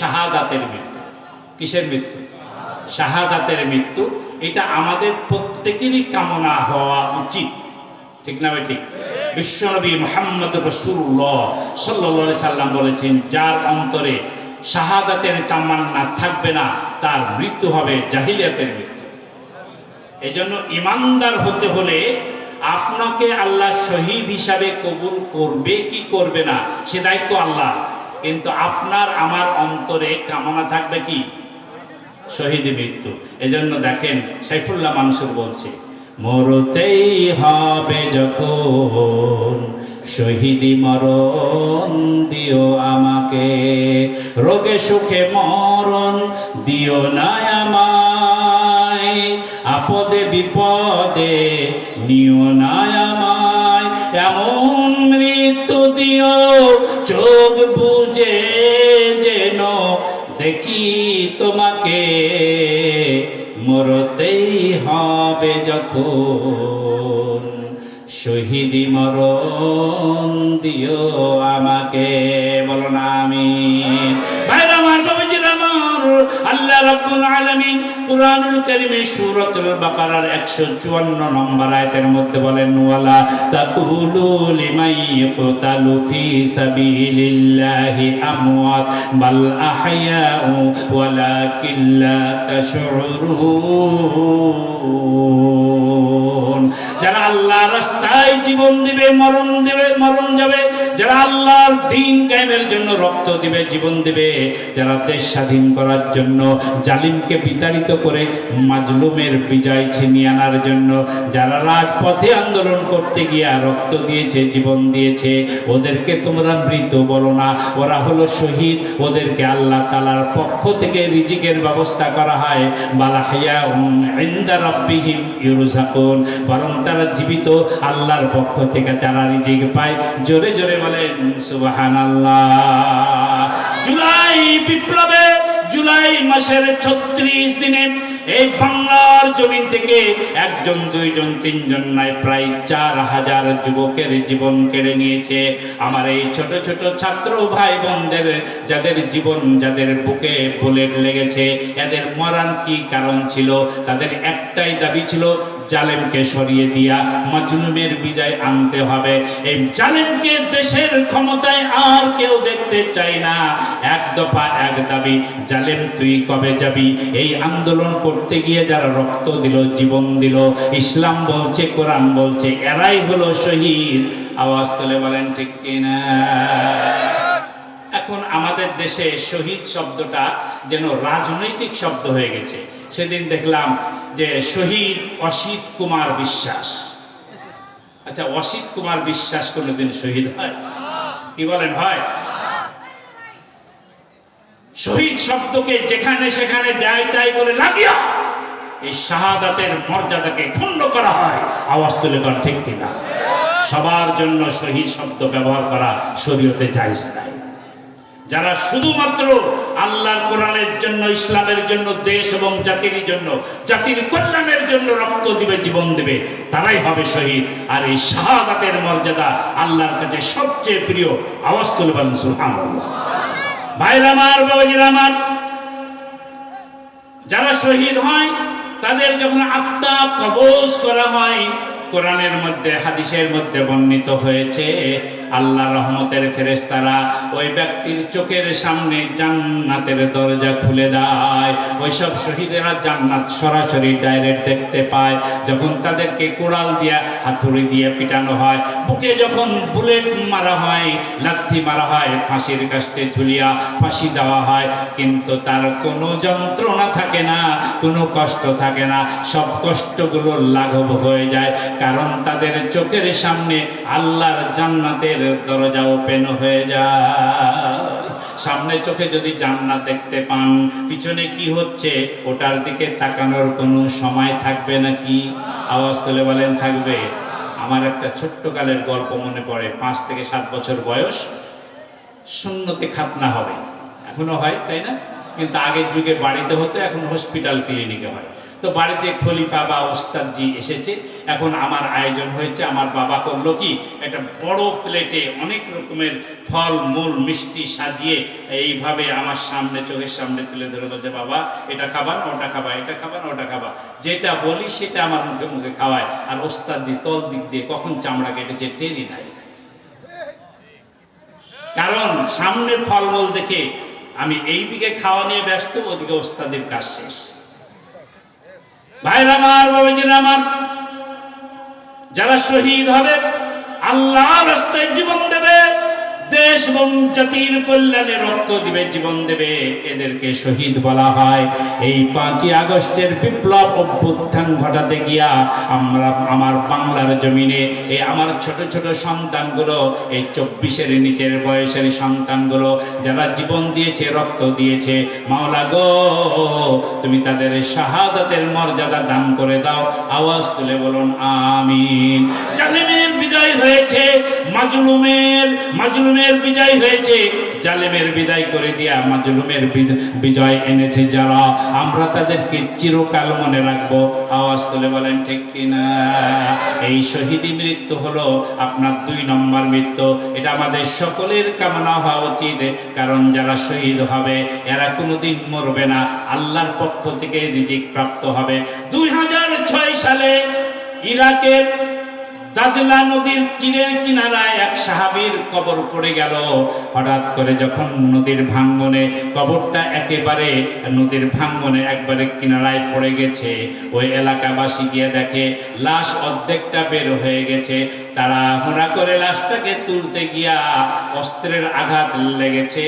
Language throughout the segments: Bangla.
শাহাদাতের মৃত্যু। কিসের মৃত্যু? শাহাদাতের মৃত্যু। এটা আমাদের প্রত্যেকেরই কামনা হওয়া উচিত। ঠিক না ভাই ঠিক? বিশ্বনবী মোহাম্মদ রসুল্লাহ সাল্লা সাল্লাম বলেছেন, যার অন্তরে শাহাদাতের তামান্না থাকবে না, তার মৃত্যু হবে জাহিলিয়াতের মৃত্যু। এই জন্য ইমানদার হতে হলে আপনাকে আল্লাহ শহীদ হিসাবে কবুল করবে কি করবে না, সে দায়িত্ব আল্লাহ কিন্তু আপনার আমার অন্তরে কামনা থাকবে কি? শহীদ মৃত্যু। এজন্য দেখেন, সাইফুল্লাহ মানসুর বলছে, মরতেই হবে যখন শহীদি মরণ দিও আমাকে। রোগে সুখে মরণ দিও না আমায়। হবে যখন শহীদি মরণ দিও আমাকে। বলো না আমি। আমার আল্লাহ রব্বুল আলামিন কুরআনুল কারীমে সূরাতুল বাকারার 154 নম্বর আয়াতের মধ্যে বলেন, ওয়ালা তাকুলু লিমান ফি সাবিলিল্লাহি আমওয়াত, বাল আহয়াউ ওয়ালাকিন লা তাশউরুন. যারা আল্লাহ রাস্তায় জীবন দিবে, মরণ দিবে, মরণ যাবে যারা আল্লাহর দিন কায়েমের জন্য রক্ত দিবে, জীবন দিবে, যারা দেশ স্বাধীন করার জন্য, জালিমকে বিতাড়িত করে মাজলুমের বিজয় ছিনিয়ে আনার জন্য, যারা রাজপথে আন্দোলন করতে গিয়া রক্ত দিয়েছে, জীবন দিয়েছে, ওদেরকে তোমরা মৃত বলো না। ওরা হলো শহীদ, ওদেরকে আল্লাহ তালার পক্ষ থেকে রিজিকের ব্যবস্থা করা হয়। বালাহিয়া ইন্দা বরং তারা জীবিত, আল্লাহর পক্ষ থেকে তারা রিজিক পায়। জোরে জোরে বলেন, সুবহানাল্লাহ। জুলাই বিপ্লবে, জুলাই মাসের ছত্রিশ দিনে এই বাংলার জমিন থেকে একজন, দুইজন, তিনজন নয় প্রায় চার হাজার যুবকের জীবন কেড়ে নিয়েছে। আমার এই ছোট ছোট ছাত্র ভাই বোনদের যাদের জীবন, যাদের বুকে বুলেট লেগেছে, এদের মরার কি কারণ ছিল? তাদের একটাই দাবি ছিল জালেমকে সরিয়ে দিয়া মাজলুমের বিজয় আনতে হবে। এই জালেমকে দেশের ক্ষমতায় আর কেউ দেখতে চাই না। এক দফা এক দাবি, জালেম তুই কবে যাবি? এই আন্দোলন করতে গিয়ে যারা রক্ত দিল, জীবন দিল, ইসলাম বলছে, কোরআন বলছে, এরাই হলো শহীদ। আওয়াজ তুলে বলেন, ঠিক কিনা? এখন আমাদের দেশে শহীদ শব্দটা যেন রাজনৈতিক শব্দ হয়ে গেছে। সেদিন দেখলাম যে শহীদ অসিত কুমার বিশ্বাস। আচ্ছা অসিত কুমার বিশ্বাস কোনোদিন শহীদ হয়? কি বলেন, হয়? শহীদ শব্দকে যেখানে সেখানে যায় তাই করে লাগিয়া এই শাহাদাতের মর্যাদাকে ক্ষুণ্ণ করা হয়। আওয়াজ তুলে কর ঠিক কিনা? সবার জন্য শহীদ শব্দ ব্যবহার করা শরীয়তে জায়েজ নাই। যারা শুধুমাত্র আল্লাহর কোরআনের জন্য, ইসলামের জন্য, দেশ এবং জাতির জন্য, জাতির কল্যাণের জন্য রক্ত দিবে, জীবন দিবে, তারাই হবে শহীদ। আর এই শাহাদাতের মর্যাদা আল্লাহর কাছে সবচেয়ে প্রিয়। আওয়াজ তুলে বলেন সুবহানাল্লাহ। ভাইরা আমার, বাবাজিরা আমার, যারা শহীদ হয়, তাদের যখন আত্মা কবজ করা হয়, কোরআনের মধ্যে, হাদিসের মধ্যে বর্ণিত হয়েছে আল্লাহ রহমতের ফেরেস্তারা ওই ব্যক্তির চোখের সামনে জান্নাতের দরজা খুলে দেয়। ওই সব শহীদেরা জান্নাত সরাসরি ডাইরেক্ট দেখতে পায়। যখন তাদেরকে কোড়াল দিয়া হাতুড়ি দিয়ে পিটানো হয়, বুকে যখন বুলেট মারা হয়, লাথি মারা হয়, ফাঁসির কাস্টে ঝুলিয়া ফাঁসি দেওয়া হয়, কিন্তু তার কোনো যন্ত্রণা থাকে না, কোনো কষ্ট থাকে না। সব কষ্টগুলো লাঘব হয়ে যায়, কারণ তাদের চোখের সামনে আল্লাহর জান্নাতের দরজা ওপেন হয়ে যায়। সামনে চোখে যদি জান্নাত দেখতে পান, পিছনে কি হচ্ছে, ওটার দিকে তাকানোর কোনো সময় থাকবে নাকি? আওয়াজ তুলে বলেন, থাকবে। আমার একটা ছোট্ট কালের গল্প মনে পড়ে। পাঁচ থেকে সাত বছর বয়স, শূন্যতে খাতনা হবে। এখনও হয়, তাই না? কিন্তু আগের যুগে বাড়িতে হতো, এখন হসপিটাল ক্লিনিকে হয়। তো বাড়িতে খলিফা বা ওস্তাদজি এসেছে। এখন আমার আয়োজন হয়েছে, আমার বাবা করল কি, একটা বড় প্লেটে অনেক রকমের ফল, মূল, মিষ্টি সাজিয়ে এইভাবে আমার সামনে, চোখের সামনে তুলে ধরে বলছে বাবা, এটা খাবার, ওটা খাবা এটা খাবার, ওটা খাবা যেটা বলি সেটা আমার মুখে মুখে খাওয়ায়। আর ওস্তাদজি তল দিক দিয়ে কখন চামড়া কেটেছে টেরি নাই কারণ সামনের ফলমূল দেখে আমি এই দিকে খাওয়া নিয়ে ব্যস্ত, ওদিকে ওস্তাদের কাজ শেষ। যারা শহীদ হবে আল্লাহ রাস্তায় জীবন দেবে। দেশ এবং জাতির কল্যাণে রক্ত দিবে, জীবন দেবে, এদেরকে শহীদ বলা হয়। এই পাঁচই আগস্টের বিপ্লব অভ্যুত্থান ঘটাতে গিয়া আমরা আমার বাংলার জমিনে এই আমার ছোট ছোট সন্তানগুলো, এই চব্বিশের নিচের বয়সের সন্তানগুলো যারা জীবন দিয়েছে, রক্ত দিয়েছে, মাওলা গো, তুমি তাদের শাহাদাতের মর্যাদা দান করে দাও, আওয়াজ তুলে বলুন, আমিন। জালিমের বিজয় হয়েছে, মাজলুমের মাজলুমের বিজয় হয়েছে। জালেমের বিদায় করে দিয়া মাজলুমের বিজয় এনেছে যারা। আমরা তাদেরকে চিরকাল মনে রাখব। আওয়াজ তুলে বলেন, ঠিক কিনা? এই শহীদি মৃত্যু হলো আপনার দুই নম্বর মৃত্যু। এটা আমাদের সকলের কামনা হওয়া উচিত, কারণ যারা শহীদ হবে, এরা কোনোদিন মরবে না। আল্লাহর পক্ষ থেকে রিজিক প্রাপ্ত হবে। দুই হাজার ছয় সালে ইরাকের দাজলা নদীর কিনে কিনারায় এক সাহাবীর কবর পড়ে গেল। হঠাৎ করে যখন নদীর ভাঙ্গনে কবরটা একেবারে, নদীর ভাঙ্গনে একবারে কিনারায় পড়ে গেছে, ওই এলাকাবাসী গিয়ে দেখে, লাশ অর্ধেকটা বের হয়ে গেছে। তারা হুড়া করে লাশটাকে তুলতে গিয়া অস্ত্রের আঘাত লেগেছে।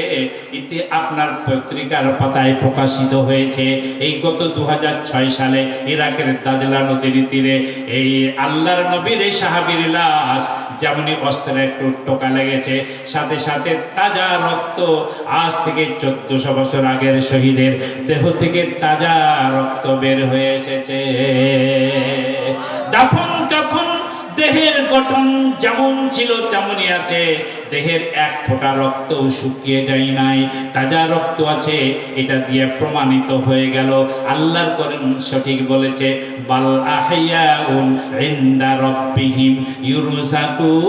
ইতি আপনার পত্রিকার পাতায় প্রকাশিত হয়েছে, এই গত দু সালে ইরাকের দাজলা নদীর তীরে এই আল্লাহর নবীর এই সাহাবীর লাশ যেমনই অস্ত্রের একটু টোকা লেগেছে, সাথে সাথে তাজা রক্ত আজ থেকে চোদ্দশো বছর আগের শহীদের দেহ থেকে তাজা রক্ত বের হয়ে এসেছে। দাফন কাফন দেহের গঠন যেমন ছিল, তেমনই আছে। দেহের এক ফোঁটা রক্ত শুকিয়ে যায় নাই। তাজা রক্ত আছে, এটা দিয়ে প্রমাণিত হয়ে গেল। আল্লাহর করেন সঠিক বলেছে, বাল আহিয়াউন ইনদা রাব্বিহিম ইউরজাকুন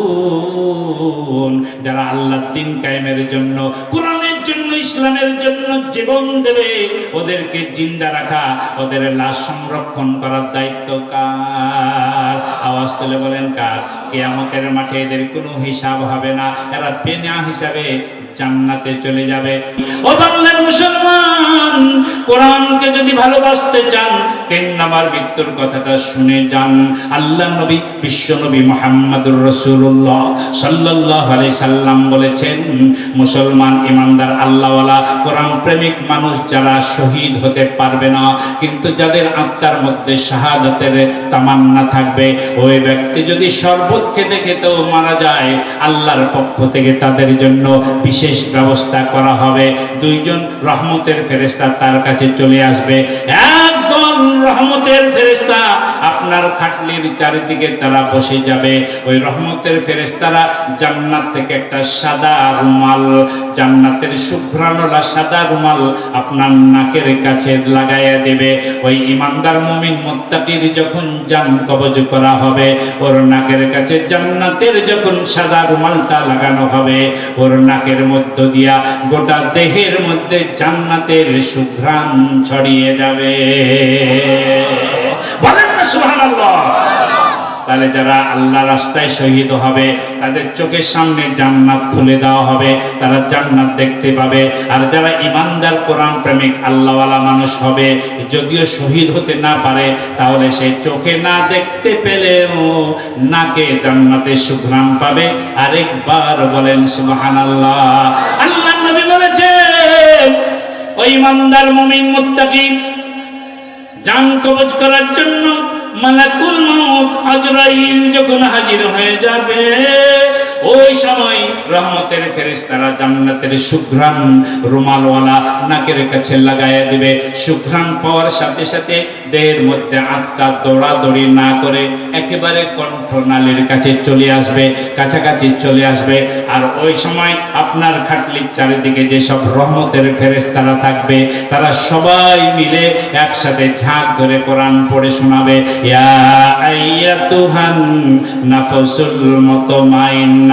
যারা আল্লাহর দিন কায়েমের জন্য কোরআনের জন্য ইসলামের জন্য জীবন দেবে, ওদেরকে জিন্দা রাখা, ওদের লাশ সংরক্ষণ করার দায়িত্ব কার? আওয়াজ তুলে বলেন কার? কেয়ামতের মাঠে এদের কোনো হিসাব হবে না। এরা বেনা হিসাবে জান্নাতে চলে যাবে। ও বাংলার মুসলমান, কোরআনকে যদি ভালোবাসতে চান, তিন নাম্বার মৃত্যুর কথাটা শুনে যান। আল্লাহ নবী, বিশ্ব নবী মোহাম্মদুর রসুল্লাহ সাল্লাল্লাহু আলাইহি সাল্লাম বলেছেন, মুসলমান ইমানদার আল্লাহওয়ালা, কোরআন প্রেমিক মানুষ যারা শহীদ হতে পারবে না, কিন্তু যাদের আত্মার মধ্যে শাহাদাতের তামান্না থাকবে, ওই ব্যক্তি যদি শরবত খেতে খেতেও মারা যায়। আল্লাহর পক্ষ থেকে তাদের জন্য বিশেষ ব্যবস্থা করা হবে। দুইজন রহমতের ফেরেস্তা তার কাছে চলে আসবে। রহমতের ফেরেস্তা আপনার খাটলির চারিদিকে তারা বসে যাবে। ওই রহমতের ফেরেস্তারা জান্নাত থেকে একটা সাদা রুমাল, জান্নাতের শুভ্রানোলা সাদা রুমাল আপনার নাকের কাছে লাগাইয়া দেবে। ওই ইমানদার মুমিন মুত্তাকির যখন জান কবজ করা হবে, ওর নাকের কাছে জান্নাতের যখন সাদা রুমালটা লাগানো হবে, ওর নাকের মধ্য দিয়া গোটা দেহের মধ্যে জান্নাতের সুঘ্রাণ ছড়িয়ে যাবে। বলেন না সুবহানাল্লাহ। তাহলে যারা আল্লাহ রাস্তায় শহীদ হবে, তাদের চোখের সামনে জান্নাত খুলে দেওয়া হবে, তারা জান্নাত দেখতে পাবে। আর যারা ইমানদার কোরআন প্রেমিক, আল্লাহওয়ালা মানুষ হবে, যদিও শহীদ হতে না পারে, তাহলে সে চোখে না দেখতে পেলেও নাকে জান্নাতের সুঘ্রাণ পাবে। আরেকবার বলেন সুবহানাল্লাহ। আল্লাহ আল্লাহ নবী বলেছেন ওই ইমানদার মুমিন মুত্তাকি জান কবজ করার জন্য মালাকুল মউত আজরাইল যখন হাজির হয়ে যাবে। ওই সময় রহমতের ফেরেশতারা জান্নাতের সুঘ্রাণ রুমালওয়ালা নাকের কাছে লাগাইয়া দিবে। সুঘ্রাণ পাওয়ার সাথে সাথে দেহের মধ্যে আত্মা দৌড়াদৌড়ি না করে একেবারে কণ্ঠনালীর কাছে চলে আসবে, কাছাকাছি চলে আসবে। আর ওই সময় আপনার খাটলির চারিদিকে যেসব রহমতের ফেরেশতারা থাকবে, তারা সবাই মিলে একসাথে ঝাঁক ধরে কোরআন পড়ে শোনাবে। ইয়া আইয়াতুহান নাফসুল মুতমাইন্না।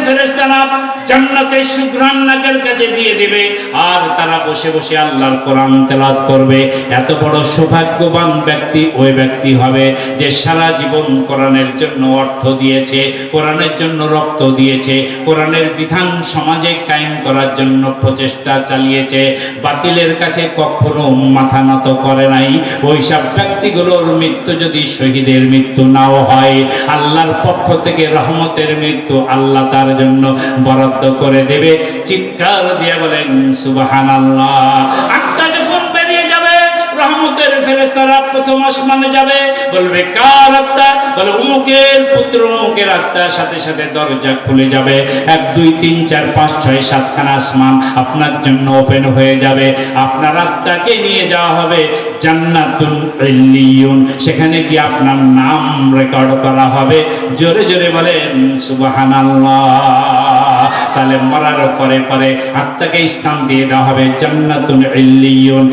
ফেরেস্তানা জান্নাতের সুঘ্রাণ নাকের কাছে দিয়ে দিবে, আর তারা বসে বসে আল্লাহর কোরআন তেলাওয়াত করবে। এত বড় সৌভাগ্যবান ব্যক্তি ওই ব্যক্তি হবে যে সারা জীবন কোরআনের জন্য অর্থ দিয়েছে, কোরআনের জন্য রক্ত দিয়েছে, কোরআনের বিধান সমাজে কায়েম করার জন্য প্রচেষ্টা চালিয়েছে। বাতিলের কাছে কখনো মাথা নত করে নাই। ওইসব ব্যক্তিগুলোর মৃত্যু যদি শহীদের মৃত্যু নাও হয়, আল্লাহর পক্ষ থেকে রহমতের মৃত্যু আল্লাহ তার জন্য বরাদ্দ করে দেবে। চিৎকার দিয়ে বলেন সুবাহান আল্লাহ ফেরেস্তারা প্রথম আসমানে যাবে, বলবে, কার আত্মা বলে অমুকের পুত্র অমুকের আত্মার সাথে সাথে দরজা খুলে যাবে। এক, দুই, তিন, চার, পাঁচ, ছয়, সাতখানা আসমান আপনার জন্য ওপেন হয়ে যাবে। আপনার আত্মাকে নিয়ে যাওয়া হবে জান্নাতুন ইল্লিয়ুন। সেখানে আপনার নাম রেকর্ড করা হবে। জোরে জোরে বলেন তাহলে মরার পরে পরে আত্মাকে স্থান দিয়ে দেওয়া হবে জান্নাতুন ইল্লিয়ুন।